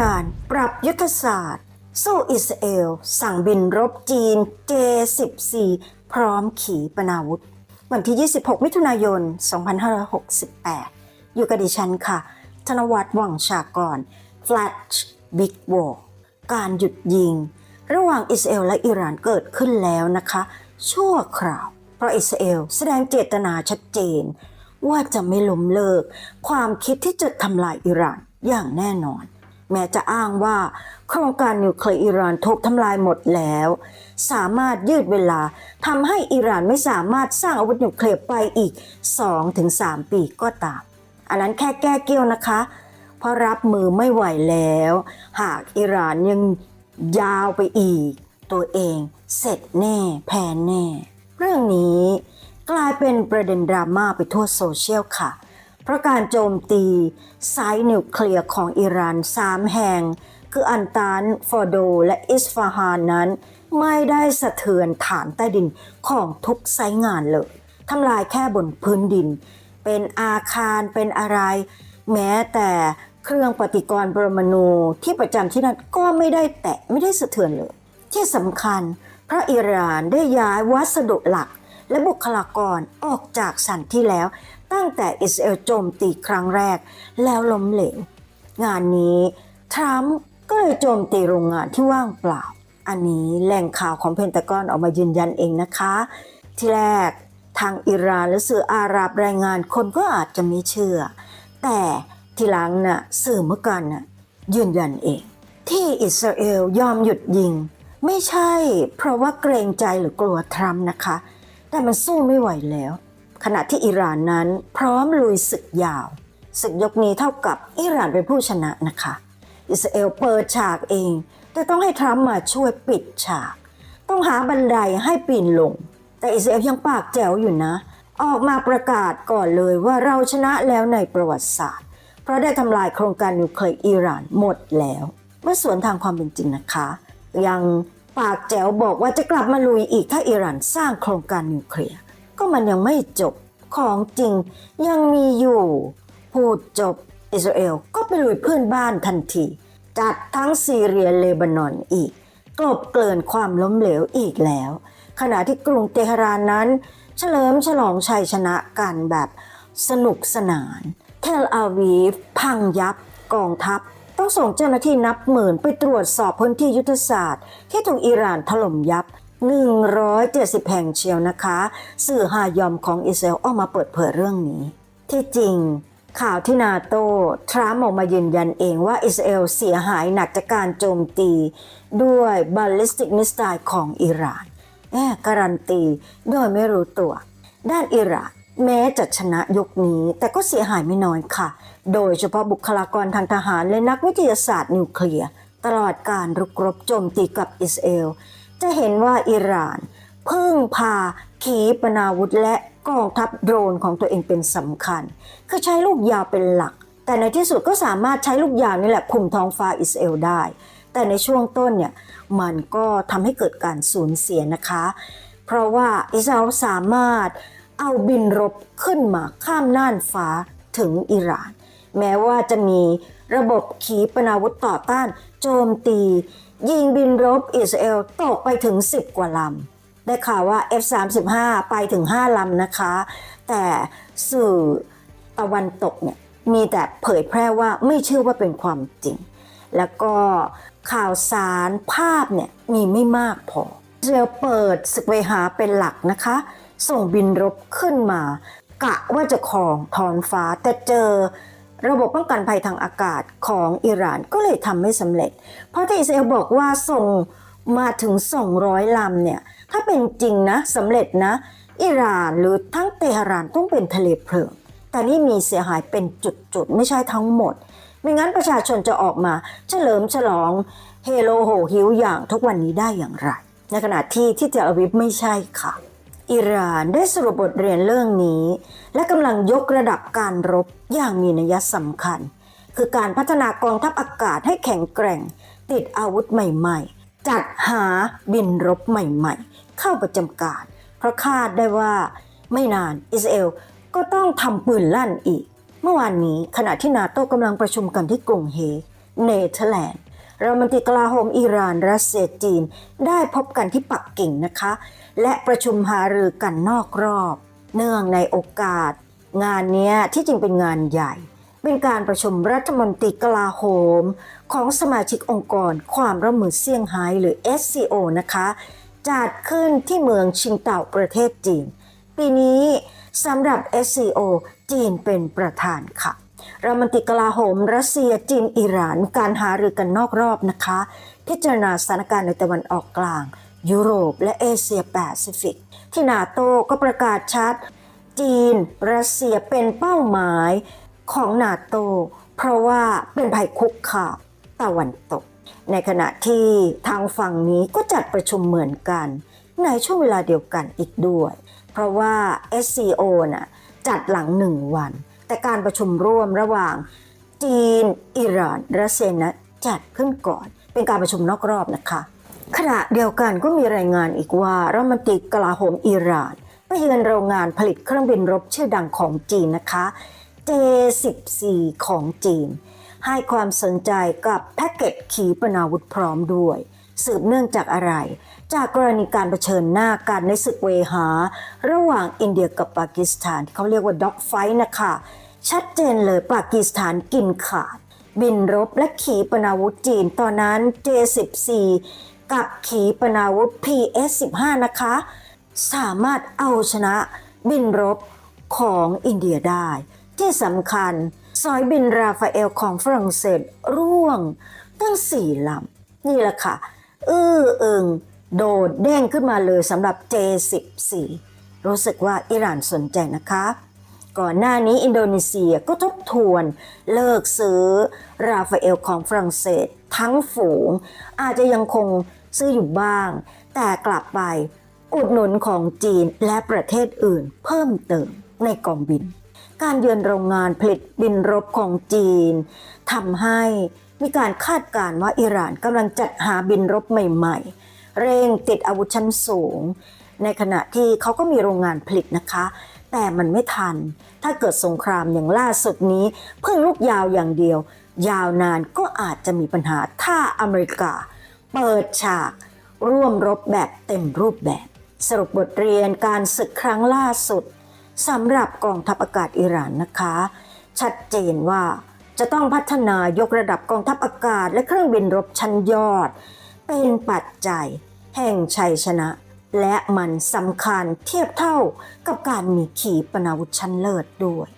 รานปรับยุทธศาสตร์ สู้อิสราเอล สั่งบินรบจีน J14 พร้อมขีปนาวุธ วันที่ 26 มิถุนายน 2568 อยู่กับดิฉันค่ะ ธนวัฒน์วังชากร Flash Big War การหยุดยิง ระหว่างอิสราเอลและอิหร่านเกิดขึ้นแล้วนะคะ ชั่วคราว เพราะอิสราเอลแสดงเจตนาชัดเจน ว่าจะไม่ล้มเลิก ความคิดที่จะทำลายอิหร่านอย่างแน่นอน แม้จะอ้างว่า โครงการนิวเคลียร์อิหร่านถูกทำลายหมดแล้ว สามารถยืดเวลาทำให้อิหร่านไม่สามารถสร้างอาวุธนิวเคลียร์ไปอีก 2-3 ปีก็ตาม อันนั้นแค่แก้เกี้ยวนะคะ เพราะรับมือไม่ไหวแล้ว หากอิหร่านยังยาวไปอีก ตัวเองเสร็จแน่แพ้แน่ เรื่องนี้กลายเป็นประเด็นดราม่าไปทั่วโซเชียลค่ะ เพราะการโจมตีไซต์นิวเคลียร์ของอิหร่านสามแห่ง คืออันตานฟอร์โด และอิสฟาฮานนั้น ไม่ได้สะเทือนฐานใต้ดินของทุกไซต์งานเลยทำลายแค่บนพื้นดิน เป็นอาคารเป็นอะไร แม้แต่เครื่องปฏิกรณ์ปรมาณูที่ประจำที่นั่นก็ไม่ได้แตะไม่ได้สะเทือนเลย ที่สำคัญพระอิหร่านได้ย้ายวัสดุหลักและบุคลากรออกจากสันที่แล้ว ตั้งแต่อิสราเอลโจมตีครั้งแรก แล้วล้มเหลว งานนี้ทรัมป์ก็เลยโจมตีโรงงานที่ว่างเปล่า อันนี้แหล่งข่าวของเพนตากอนออกมายืนยันเองนะคะ ที่แรกทางอิหร่านและสื่ออาหรับรายงานคนก็อาจจะไม่เชื่อ แต่ทีหลังน่ะสื่อเมื่อกันน่ะยืนยันเอง ที่อิสราเอลยอมหยุดยิง ไม่ใช่เพราะว่าเกรงใจหรือกลัวทรัมป์นะคะ แต่มันสู้ไม่ไหวแล้ว ขณะที่อิหร่านนั้นพร้อมลุยศึกยาว ศึกยกนี้เท่ากับอิหร่านเป็นผู้ชนะนะคะ อิสราเอลเปิดฉากเอง แต่ต้องให้ทรัมป์มาช่วยปิดฉาก ต้องหาบันไดให้ปีนลง แต่อิสราเอลยังปากแจ๋วอยู่นะ ออกมาประกาศก่อนเลยว่าเราชนะแล้วในประวัติศาสตร์ เพราะได้ทำลายโครงการนิวเคลียร์อิหร่านหมดแล้วเมื่อสวนทางความเป็นจริงนะคะ ยังปากแจ๋วบอกว่าจะกลับมาลุยอีกถ้าอิหร่านสร้างโครงการนิวเคลียร์ ก็มันยังไม่จบ ของจริงยังมีอยู่ พูดจบ อิสราเอลก็ไปลุยเพื่อนบ้านทันที จัดทั้งซีเรียเลบานอนอีก กลบเกลื่อนความล้มเหลวอีกแล้ว ขณะที่กรุงเตหะรานนั้น เฉลิมฉลองชัยชนะกันแบบสนุกสนาน เทลอาวีฟ พังยับกองทัพ ต้องส่งเจ้าหน้าที่นับหมื่นไปตรวจสอบพื้นที่ยุทธศาสตร์ ที่ถูกอิหร่านถล่มยับ 170 แห่งเชียวนะคะ สื่อฮายอมของอิสราเอลออกมาเปิดเผยเรื่องนี้ ที่จริงข่าวที่นาโต้ทรัมป์ออกมายืนยันเองว่าอิสราเอลเสียหายหนักจากการโจมตี ด้วยบอลลิสติกมิสไซล์ของอิหร่านแอบการันตีโดยไม่รู้ตัว ด้านอิหร่านแม้จะชนะยกนี้ แต่ก็เสียหายไม่น้อยค่ะ โดยเฉพาะบุคลากรทางทหารและนักวิทยาศาสตร์นิวเคลียร์ ตลอดการรุกรบโจมตีกับอิสราเอล จะเห็นว่าอิหร่านพึ่งพาขีปนาวุธและกองทัพโดรนของตัวเองเป็นสำคัญ คือใช้ลูกยาวเป็นหลัก แต่ในที่สุดก็สามารถใช้ลูกยาวนี่แหละคุมท้องฟ้าอิสราเอลได้ แต่ในช่วงต้นเนี่ยมันก็ทำให้เกิดการสูญเสียนะคะ เพราะว่าอิสราเอลสามารถเอาบินรบขึ้นมาข้ามน่านฟ้าถึงอิหร่าน แม้ว่าจะมี ระบบขีปนาวุธต่อต้าน โจมตี ยิงบินรบอิสราเอลตกไปถึง 10 กว่าลำ ได้ข่าวว่า F35 ไปถึง 5 ลำนะคะ แต่สื่อตะวันตกเนี่ยมีแต่เผยแพร่ว่าไม่เชื่อว่าเป็นความจริง แล้วก็ข่าวสารภาพเนี่ยมีไม่มากพออิสราเอลเปิดศึกเวหาเป็นหลักนะคะ ส่งบินรบขึ้นมา กะว่าจะครองทอนฟ้าแต่เจอ ระบบป้องกันภัยทางอากาศของอิหร่านก็เลยทำไม่สำเร็จ เพราะที่อิสราเอลบอกว่าส่งมาถึง 200 ลำเนี่ย ถ้าเป็นจริงนะสำเร็จนะ อิหร่านหรือทั้งเตหะรานต้องเป็นทะเลเพลิง แต่นี่มีเสียหายเป็นจุดๆ ไม่ใช่ทั้งหมด ไม่งั้นประชาชนจะออกมาเฉลิมฉลองเฮโลโหฮิวอย่างทุกวันนี้ได้อย่างไร ในขณะที่ที่เทลอาวิฟไม่ใช่ค่ะ อิหร่านได้สรุปบทเรียนเรื่องนี้ และกำลังยกระดับการรบอย่างมีนัยสำคัญ คือการพัฒนากองทัพอากาศให้แข็งแกร่ง ติดอาวุธใหม่ๆ จัดหาบินรบใหม่ๆ เข้าประจำการ เพราะคาดได้ว่าไม่นานอิสราเอลก็ต้องทำปืนลั่นอีก เมื่อวานนี้ขณะที่นาโต้กำลังประชุมกันที่กรุงเฮกเนเธอร์แลนด์ รัฐมนตรีกลาโหมอิหร่านรัสเซียจีน ได้พบกันที่ปักกิ่งนะคะ และประชุมหารือกันนอกรอบ เนื่องในโอกาส งานนี้ที่จริงเป็นงานใหญ่ เป็นการประชุมรัฐมนตรีกลาโหม ของสมาชิกองค์กรความร่วมมือเซี่ยงไฮ้หรือ SCO นะคะ จัดขึ้นที่เมืองชิงเต่าประเทศจีน ปีนี้สำหรับ SCO จีนเป็นประธานค่ะ รัฐมนตรีกลาโหม รัสเซียจีนอิหร่าน การหารือกันนอกรอบนะคะ พิจารณาสถานการณ์ในตะวันออกกลาง ยุโรป และเอเชียแปซิฟิก ที่นาโตก็ประกาศชัด จีน รัสเซียเป็นเป้าหมายของนาโต เพราะว่าเป็นภัยคุกคามตะวันตก ในขณะที่ทางฝั่งนี้ก็จัดประชุมเหมือนกัน ในช่วงเวลาเดียวกันอีกด้วย เพราะว่า SCO น่ะจัดหลังหนึ่งวัน แต่การประชุมร่วมระหว่าง จีน อิหร่านรัสเซียนะจัดขึ้นก่อน เป็นการประชุมนอกรอบนะคะ ขณะเดียวกันก็มีรายงานอีกว่ารัฐมนตรีกลาโหมอิหร่านไปเยือนโรงงานผลิตเครื่องบินรบชื่อดังของจีนนะคะ J14 ของจีน ให้ความสนใจกับแพ็กเกจขีปนาวุธพร้อมด้วย สืบเนื่องจากอะไร จากกรณีการเผชิญหน้ากันในศึกเวหา ระหว่างอินเดียกับปากีสถานที่เขาเรียกว่าด็อกไฟนะคะ ชัดเจนเลยปากีสถานกินขาด บินรบและขีปนาวุธจีนตอนนั้น J14 กับขีปนาวุธ PS15 นะคะ สามารถเอาชนะบินรบของอินเดียได้ ที่สำคัญสอยบินราฟาเอลของฝรั่งเศสร่วงตั้งสี่ลำ นี่แหละค่ะ อื้อเอิงโดดเด้งขึ้นมาเลยสำหรับ J14 รู้สึกว่าอิหร่านสนใจนะคะ ก่อนหน้านี้อินโดนีเซียก็ทบทวนเลิกซื้อราฟาเอลของฝรั่งเศสทั้งฝูง อาจจะยังคงซื้ออยู่บ้าง แต่กลับไปอุดหนุนของจีนและประเทศอื่นเพิ่มเติมในกองบิน การเยือนโรงงานผลิตบินรบของจีนทำให้ มีการคาดการณ์ว่าอิหร่านกำลังจัดหาบินรบใหม่ๆ เร่งติดอาวุธชั้นสูง ในขณะที่เขาก็มีโรงงานผลิตนะคะ แต่มันไม่ทัน ถ้าเกิดสงครามอย่างล่าสุดนี้ เพิ่งลุกยาวอย่างเดียว ยาวนานก็อาจจะมีปัญหาถ้าอเมริกา เปิดฉาก ร่วมรบแบบเต็มรูปแบบ สรุปบทเรียนการศึกครั้งล่าสุดสำหรับกองทัพอากาศอิหร่านนะคะ ชัดเจนว่า จะต้องพัฒนายกระดับกองทัพอากาศและเครื่องบินรบชั้นยอด เป็นปัจจัย แห่งชัยชนะ และมันสำคัญเทียบเท่ากับการมีขีปนาวุธชั้นเลิศด้วย